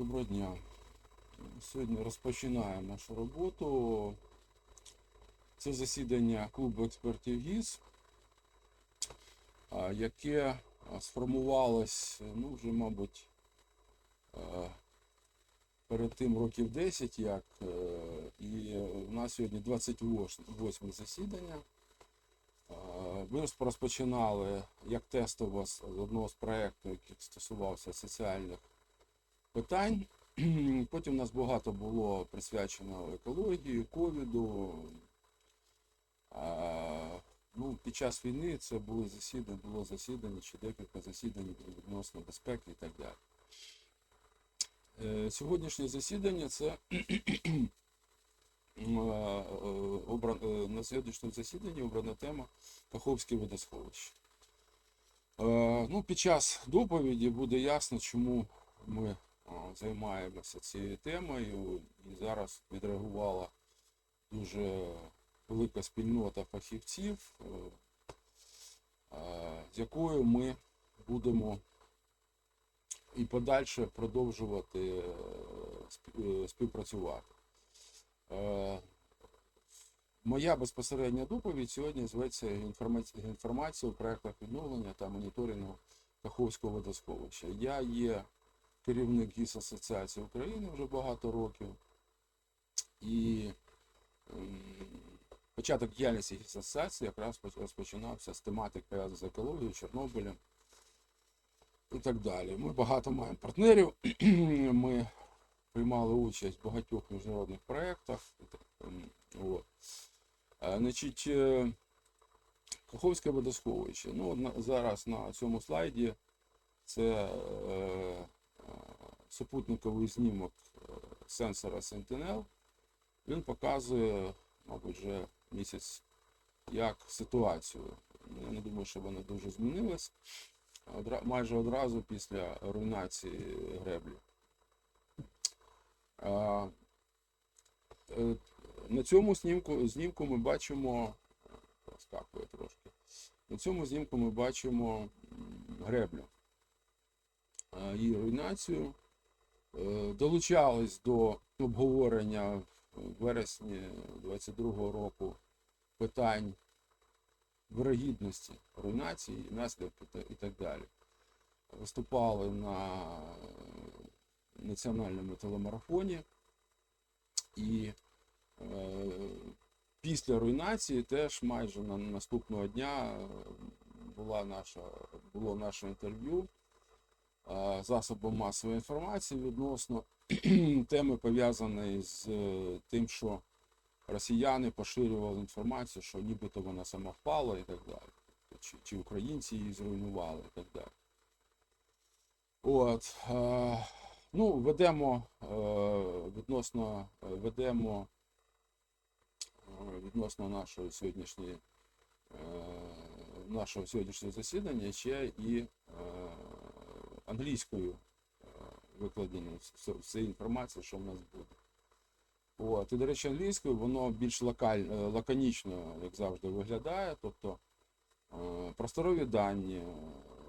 Доброго дня. Сьогодні розпочинаємо нашу роботу. Це засідання клубу експертів ГІС, яке сформувалось, ну, вже, мабуть, перед тим років 10, як, е, і у нас сьогодні 28 засідання. Ми розпочинали як тестово з одного з проєктів, який стосувався соціальних питань. Потім у нас багато було присвячено екології, ковіду. Ну, під час війни це були засідання, було засідання чи декілька засідань відносно безпеки і так далі. Е, Сьогоднішнє засідання це е, е, на сьогоднішньому засіданні обрана тема Каховське водосховище. Ну, під час доповіді буде ясно, чому ми займаємося цією темою, і зараз відреагувала дуже велика спільнота фахівців, е, е, з якою ми будемо і подальше продовжувати е, спів- е, співпрацювати. Е, Моя безпосередня доповідь сьогодні зветься «Інформаці- інформація у проєктах відновлення та моніторингу Каховського водосховища. Я є керівник ГІС Асоціації України вже багато років. І початок діяльності ГІС Асоціації якраз розпочинався з тематик пов'язаних з екологією, Чорнобилем і так далі. Ми багато маємо партнерів. Ми приймали участь в багатьох міжнародних проєктах. Е, Каховське водосховище. Ну, зараз на цьому слайді це е, супутниковий знімок е, сенсора Sentinel. Він показує, мабуть, вже місяць як ситуацію. Я не думаю, що вона дуже змінилась. Одра- майже одразу після руйнації греблі. А, е, на цьому знімку, знімку ми бачимо, розкакує трошки. На цьому знімку ми бачимо греблю. Її руйнацію. Е, Долучались до обговорення в вересні 22-го року питань вирогідності руйнації, наслідків і так далі. Виступали на національному телемарафоні. І е, після руйнації теж майже на наступного дня була наша, було наше інтерв'ю засобом масової інформації відносно теми пов'язаної з е, тим, що росіяни поширювали інформацію, що нібито вона сама впала і так далі. Чи, чи українці її зруйнували і так далі. От, е, ну, ведемо е, відносно, ведемо відносно нашої сьогоднішньої нашого сьогоднішнього засідання ще і англійською е, викладено вс- всієї інформації, що в нас буде. От, і, до речі, англійською воно більш локаль, е, лаконічно, як завжди, виглядає. Тобто е, просторові дані,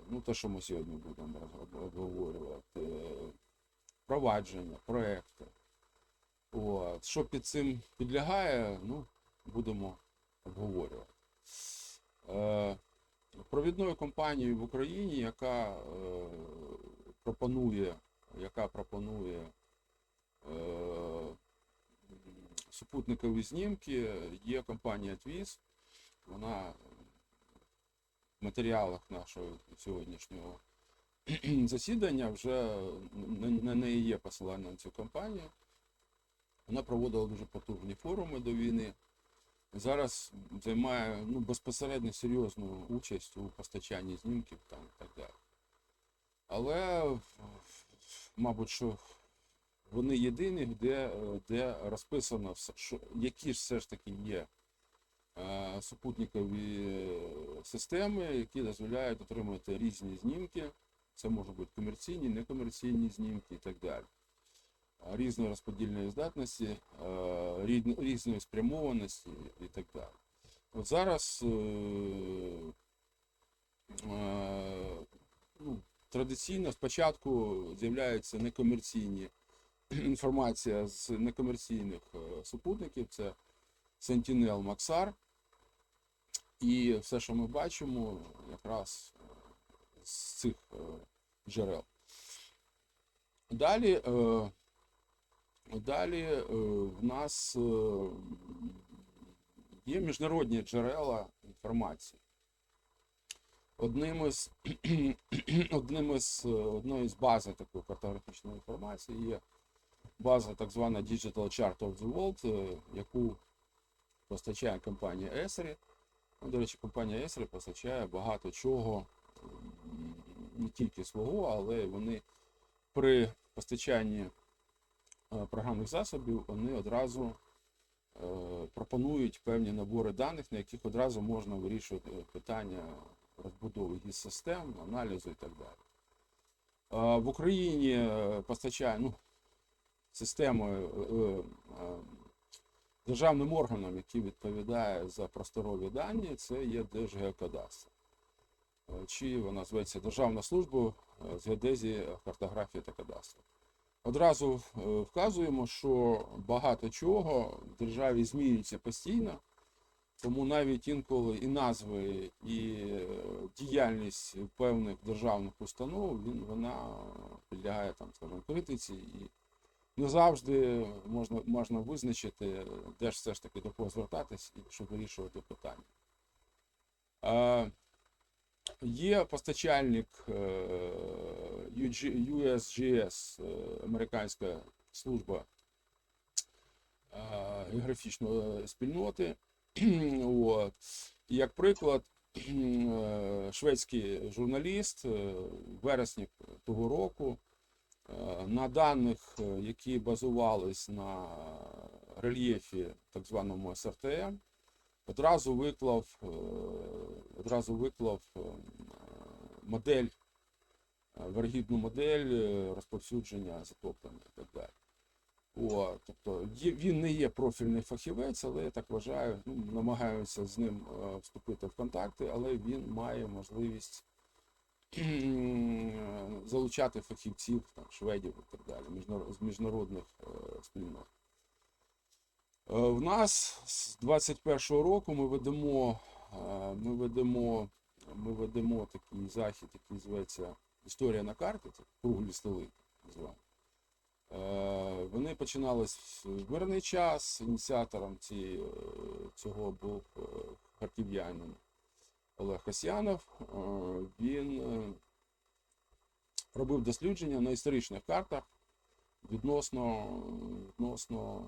ну те, що ми сьогодні будемо обговорювати, провадження, проекти. От. Що під цим підлягає, ну, будемо обговорювати. Провідною компанією в Україні, яка пропонує, яка пропонує е, супутникові знімки, є компанія Твіз. Вона в матеріалах нашого сьогоднішнього засідання вже на неї є посилання на цю компанію. Вона проводила дуже потужні форуми до війни. Зараз займає ну, безпосередньо серйозну участь у постачанні знімків там, і так далі. Але, мабуть, що вони єдині, де, де розписано, що, які ж все ж таки є е, супутникові системи, які дозволяють отримувати різні знімки. Це можуть бути комерційні, некомерційні знімки і так далі. Різної розподільної здатності, е, різної спрямованості і так далі. От зараз е, ну, традиційно спочатку з'являються некомерційні інформація з некомерційних е, супутників, це Sentinel Maxar. І все, що ми бачимо, якраз е, з цих е, джерел. Далі, далі в нас є міжнародні джерела інформації. Одним із, одним із, е, одною з бази такої картографічної інформації є база так звана Digital Chart of the World, е, яку постачає компанія Esri. Ну, До речі, компанія Esri постачає багато чого, не тільки свого, але вони при постачанні е, програмних засобів вони одразу пропонують певні набори даних, на яких одразу можна вирішувати питання розбудови гіс систем, аналізу і так далі. В Україні е, постачає ну, системою е, е, державним органом, який відповідає за просторові дані, це є Держгеокадастр. Чи вона зветься Державна служба з геодезії, картографії та кадастру. Одразу вказуємо, що багато чого в державі змінюється постійно, тому навіть інколи і назви, і е, діяльність певних державних установ він, вона підлягає там, скажімо, критиці і не завжди можна, можна визначити, де ж все ж таки до кого звертатись, щоб вирішувати питання. Е, Є постачальник е, USGS, е, американська служба е, географічної спільноти. От. Як приклад, е, шведський журналіст в вересні того року е, на даних, які базувались на рельєфі так званому СРТМ, одразу виклав, е, одразу виклав е, модель, е, вергідну модель розповсюдження затоплення і так далі. О, тобто він не є профільний фахівець, але я так вважаю, ну, намагаюся з ним е, вступити в контакти, але він має можливість залучати фахівців, там, шведів і так далі, з міжнародних е, спільнот. Е, В нас з 21-го року ми ведемо, ми ведемо, ми ведемо такий захід, який зветься Історія на карті, це круглі столи називаємо. Е, Вони починались в мирний час. Ініціатором цієї, е, цього був е, харків'янин Олег Касьянов. Е, Він робив дослідження на історичних картах відносно, відносно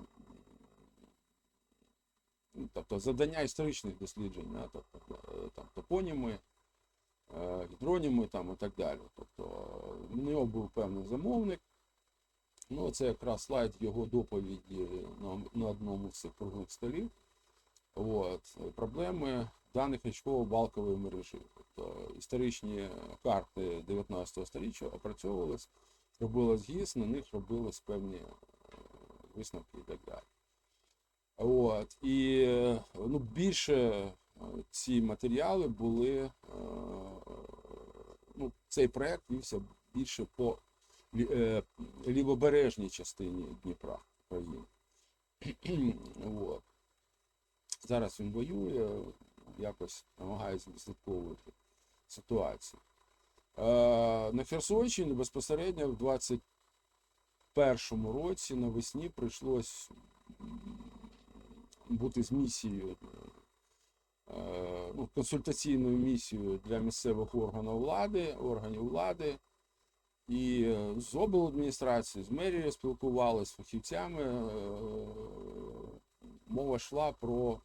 ну, тобто завдання історичних досліджень, тобто, там, топоніми, гідроніми там, і так далі. Тобто в нього був певний замовник. Ну, це якраз слайд його доповіді на, на одному з цих круглих столів. От. Проблеми даних річково-балкової мережі. Тобто історичні карти 19 століття опрацьовувались, робилось ГІС, на них робились певні е, висновки і так далі. От. І ну, більше е, ці матеріали були, е, ну, цей проект вівся більше по лівобережній частині Дніпра України. От. Зараз він воює, якось намагається відслідковувати ситуацію. Е, на Херсонщині безпосередньо в 21-му році навесні прийшлось бути з місією, е, ну, консультаційною місією для місцевих органів влади, органів влади. І е, з обладміністрації, з мерією спілкувалися, з фахівцями. е, Мова йшла про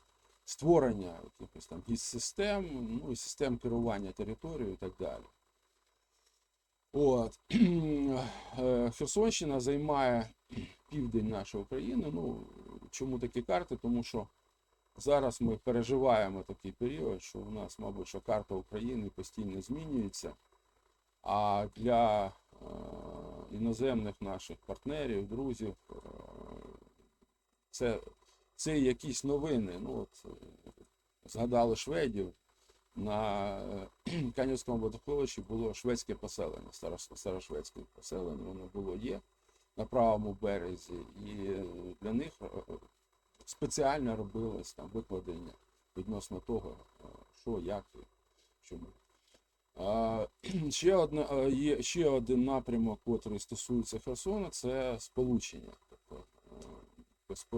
створення якихось там із систем, ну і систем керування територією і так далі. От. Е, Херсонщина займає південь нашої України. Ну, чому такі карти? Тому що зараз ми переживаємо такий період, що у нас, мабуть, що карта України постійно змінюється. А для е, іноземних наших партнерів, друзів, е, це, це якісь новини. Ну, от, е, згадали шведів. На е, Канівському водоховищі було шведське поселення, старошведське поселення, воно було є. на правому березі, і е, для них е, спеціально робилось там викладення відносно того, е, що, як і чому. Ще, одна, е, є ще один напрямок, який стосується Херсона, це сполучення. Тобто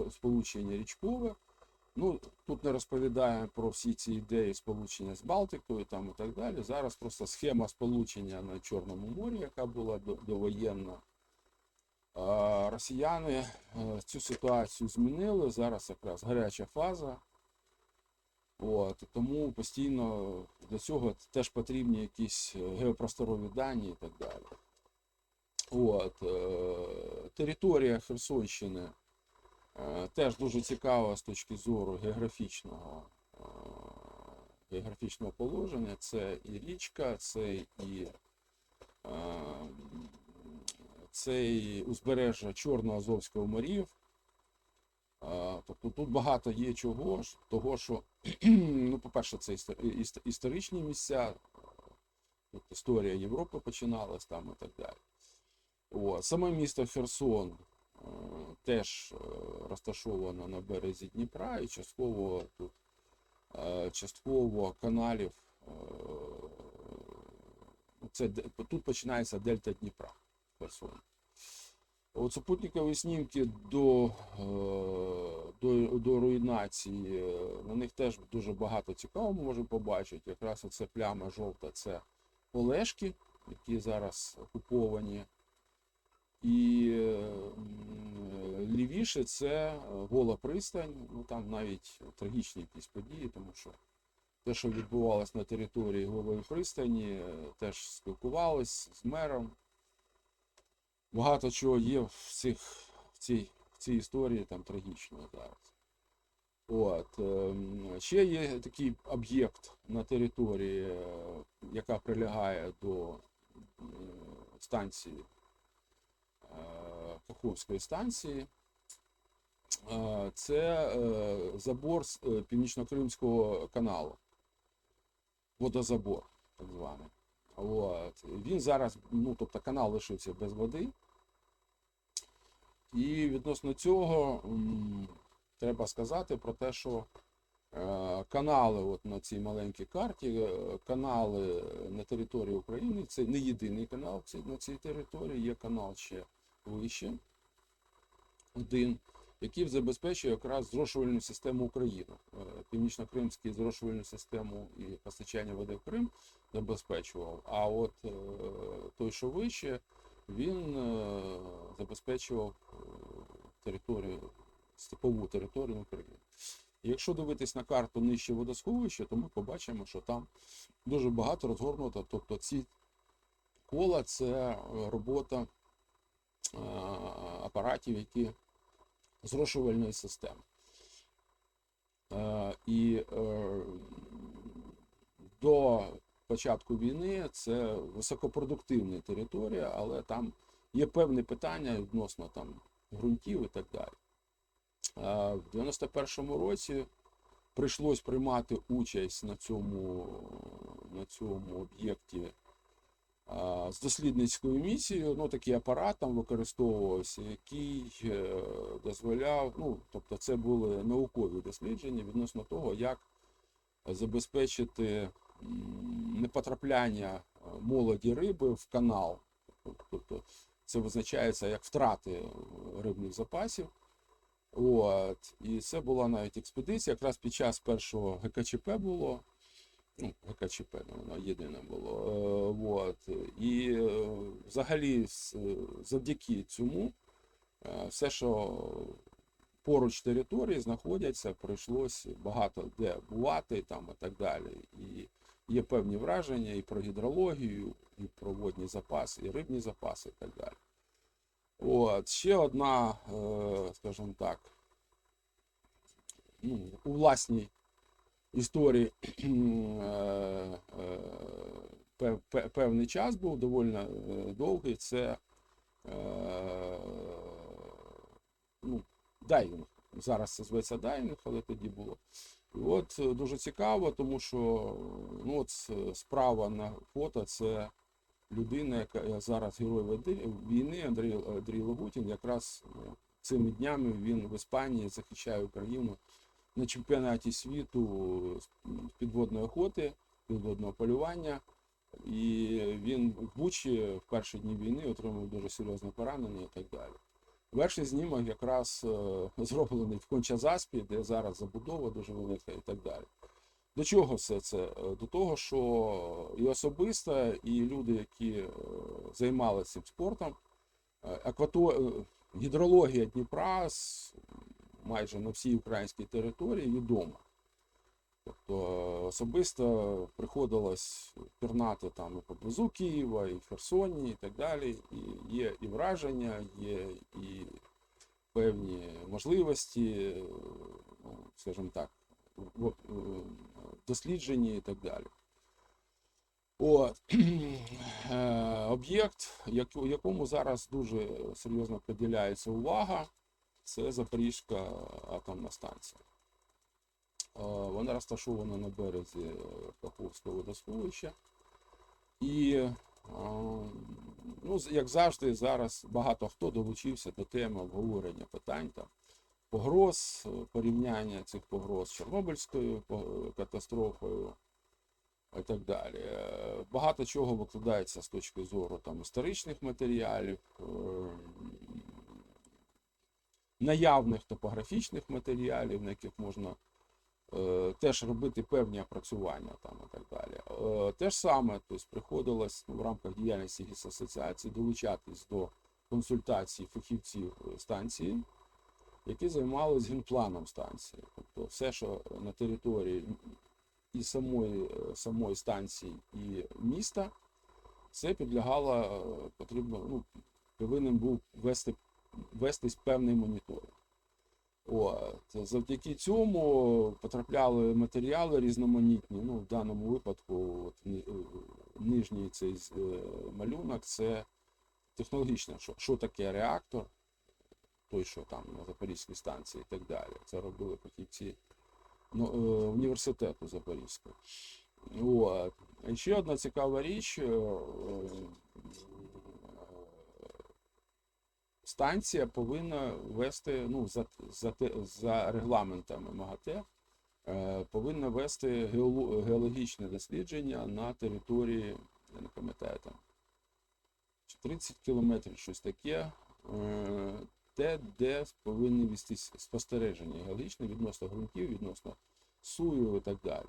е, сполучення річкове. Ну, тут не розповідаємо про всі ці ідеї сполучення з Балтикою там і так далі. Зараз просто схема сполучення на Чорному морі, яка була довоєнна. Росіяни е, цю ситуацію змінили. Зараз якраз гаряча фаза. От, тому постійно для цього теж потрібні якісь е, геопросторові дані і так далі. От, е, територія Херсонщини е, теж дуже цікава з точки зору географічного, географічного положення. Це і річка, це і, це і узбережжя Чорного Азовського морів. Тобто тут багато є чого того, що, ну, по-перше, це історичні місця, тут історія Європи починалась там і так далі. О, саме місто Херсон е, теж е, розташовано на березі Дніпра і частково тут е, частково каналів. Це, тут починається дельта Дніпра в Херсоні. От супутникові знімки до, е, до, до руйнації, е, на них теж дуже багато цікавого можемо побачити. Якраз оце пляма жовта це Олешки, які зараз окуповані. І лівіше це гола пристань. Ну там навіть трагічні якісь події, тому що те, що відбувалось на території голої пристані, е, теж спілкувались з мером багато чого є в, цих, в, цій, в цій історії там трагічного зараз. От. ем, Ще є такий об'єкт на території, е, яка прилягає до станції е, Каховської станції. Е, Це забор з Північно-Кримського каналу. Водозабор, так званий. От. Він зараз, ну тобто канал лишився без води. І відносно цього треба сказати про те, що е, канали от на цій маленькій карті, е, канали на території України, це не єдиний канал на цій території, є канал ще вище, один, який забезпечує якраз зрошувальну систему України. Е, Північно-Кримський зрошувальну систему і постачання води в Крим забезпечував. А от той, що вище, він забезпечував територію, степову територію України. Якщо дивитись на карту нижче водосховища, то ми побачимо, що там дуже багато розгорнуто. Тобто ці кола це робота е, апаратів, які зрошувальної системи. Е, І е, до початку війни це високопродуктивна територія, але там є певні питання відносно там ґрунтів і так далі. В 91-му році прийшлось приймати участь на цьому, на цьому об'єкті з дослідницькою місією. Ну, такий апарат там використовувався, який е, дозволяв, ну, тобто це були наукові дослідження відносно того, як забезпечити непотрапляння е, молоді риби в канал. Тобто це визначається як втрати рибних запасів. От. І це була навіть експедиція, якраз під час першого ГКЧП було. Ну, ГКЧП, ну, воно єдине було. Е, от. І е, взагалі завдяки цьому е, все, що поруч території знаходяться, прийшлось багато де бувати там і так далі. І є певні враження і про гідрологію, і про водні запаси, і рибні запаси, і так далі. От, ще одна, е, скажімо так, ну, у власній історії е, е, пев- пев- певний час був доволі довгий. Це ну, дайвінг. Зараз це зветься дайвінг, але тоді було. От е, дуже цікаво, тому що ну, от справа на фото це людина, яка зараз герой війни, Андрій, Андрій Лагутін, якраз е, цими днями він в Іспанії захищає Україну на чемпіонаті світу з підводної охоти, підводного полювання. І він в Бучі в перші дні війни отримав дуже серйозне поранення і так далі. Верший знімок якраз е, зроблений в Кончазаспі, де зараз забудова дуже велика і так далі. До чого все це? Е, До того, що і особисто, і люди, які е, займалися цим спортом, аквато... гідрологія Дніпра майже на всій українській території відома. Тобто особисто приходилось пірнати там і поблизу Києва, і в Херсоні, і так далі. І є і враження, є і певні можливості, ну, скажімо так, досліджені і так далі. От. Е, Об'єкт, якому зараз дуже серйозно приділяється увага, це Запорізька атомна станція. Е, Вона розташована на березі е, Каховського водосховища. І, е, ну, як завжди, зараз багато хто долучився до теми обговорення питань там, погроз, порівняння цих погроз з Чорнобильською катастрофою і так далі. Багато чого викладається з точки зору там, історичних матеріалів, наявних топографічних матеріалів, на яких можна теж робити певні опрацювання там і так далі. Е, Те ж саме, тобто приходилось ну, в рамках діяльності асоціації долучатись до консультацій фахівців е, станції, які займалися генпланом станції. Тобто все, що на території і самої, е, самої станції, і міста, це підлягало е, потрібно, ну, повинен був вести, вестись певний моніторинг. От. Завдяки цьому потрапляли матеріали різноманітні. Ну, в даному випадку от, е, нижній цей е, малюнок це технологічне, що, що таке реактор, той, що там на Запорізькій станції і так далі. Це робили фахівці ну, е, університету Запорізького. От. І ще одна цікава річ. Е, е, Станція повинна вести, ну, за, за, за регламентами МАГАТЕ, е, повинна вести геоло- геологічне дослідження на території, я не пам'ятаю там, 30 кілометрів, щось таке, е, те, де повинні вестись спостереження геологічне відносно ґрунтів, відносно сую і так далі.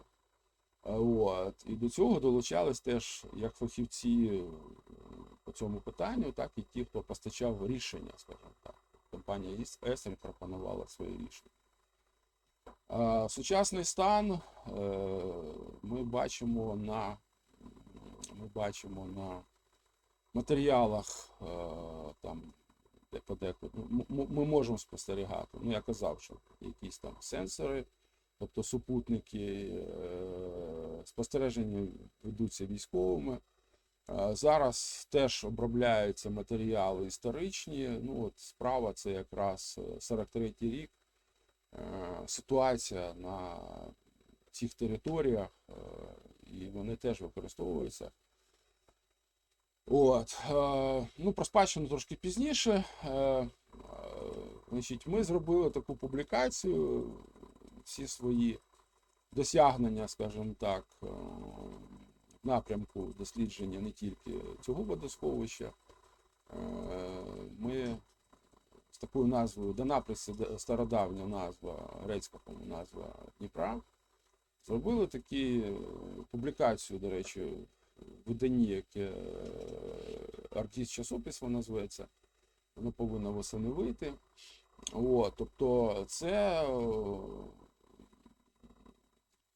От. І до цього долучались теж як фахівці е, цьому питанню, так і ті, хто постачав рішення, скажімо так. Компанія Есрі пропонувала своє рішення. А, Сучасний стан е, ми бачимо на, ми бачимо на матеріалах е, там, де подекуди. Ну, ми можемо спостерігати. Ну, я казав, що якісь там сенсори, тобто супутники, е, спостереження ведуться військовими. Е, Зараз теж обробляються матеріали історичні. Ну, от справа це якраз е, 43-й рік. Е, Ситуація на цих територіях, е, і вони теж використовуються. От, е, ну, про спадщину трошки пізніше. Е, е, значить, ми зробили таку публікацію, всі свої досягнення, скажімо так, е, напрямку дослідження не тільки цього водосховища. Е, Ми з такою назвою Донаприс це да- стародавня назва, грецька назва Дніпра. Зробили такі е, публікацію, до речі, в виданні, яке артист часопис воно називається. Воно повинно восени вийти. От, тобто це е,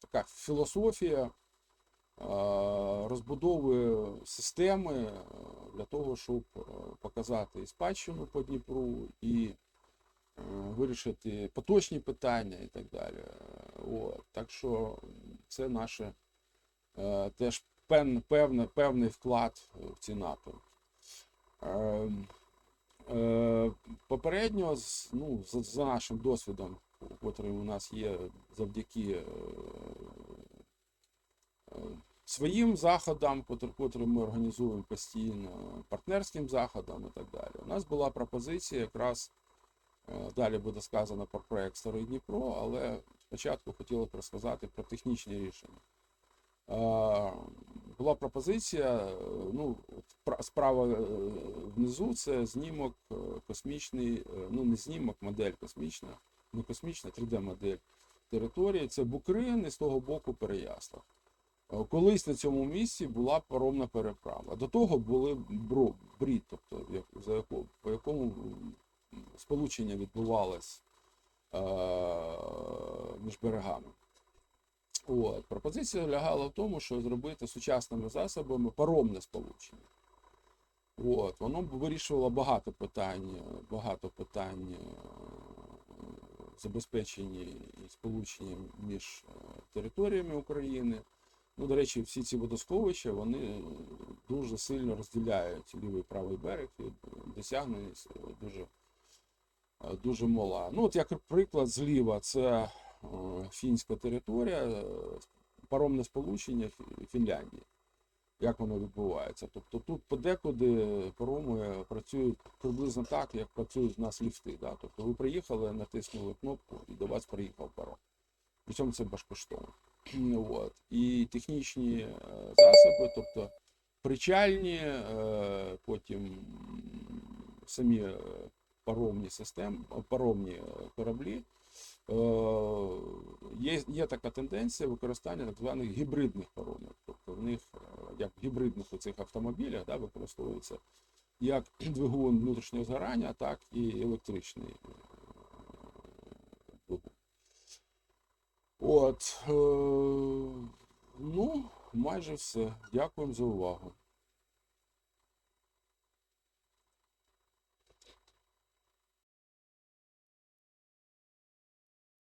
така філософія е, розбудови системи е, для того, щоб е, показати і спадщину по Дніпру, і е, вирішити поточні питання і так далі. От. Так що це наше е, теж певний, певний, вклад в ці напрямки. Е, е, Попередньо, ну, за, нашим досвідом, котрий у нас є завдяки е, е, своїм заходам, котрі ми організуємо постійно, партнерським заходам і так далі. У нас була пропозиція якраз е, далі буде сказано про проект Старий Дніпро, але спочатку хотіли б розказати про технічні рішення. Е, Була пропозиція, ну, справа е, внизу це знімок космічний, ну не знімок, модель космічна, не космічна, 3D-модель території. Це Букрин і з того боку Переяслав. Е, Колись на цьому місці була паромна переправа. До того були бро, брід, тобто як- за яко, по якому сполучення відбувалось е, між берегами. От. Пропозиція лягала в тому, що зробити сучасними засобами паромне сполучення. От. Воно вирішувало багато питань, багато питань е, забезпечення і сполучення між е, територіями України. Ну, до речі, всі ці водосховища вони е, дуже сильно розділяють лівий і правий берег і досягненість е, дуже, е, дуже мала. Ну, от як приклад зліва, це е, фінська територія, е, паромне сполучення Фінляндії. Як воно відбувається? Тобто тут подекуди пароми працюють приблизно так, як працюють в нас ліфти. Да? Тобто ви приїхали, натиснули кнопку і до вас приїхав паром. Причому це безкоштовно. От. І технічні е, засоби, тобто причальні, е, потім самі е, паромні системи, паромні е, кораблі. Е, Є, є така тенденція використання так званих гібридних паромів. Тобто в них, е, як в гібридних у цих автомобілях, да, використовується як двигун внутрішнього згорання, так і електричний е, двигун. От, е, ну, майже все. Дякуємо за увагу.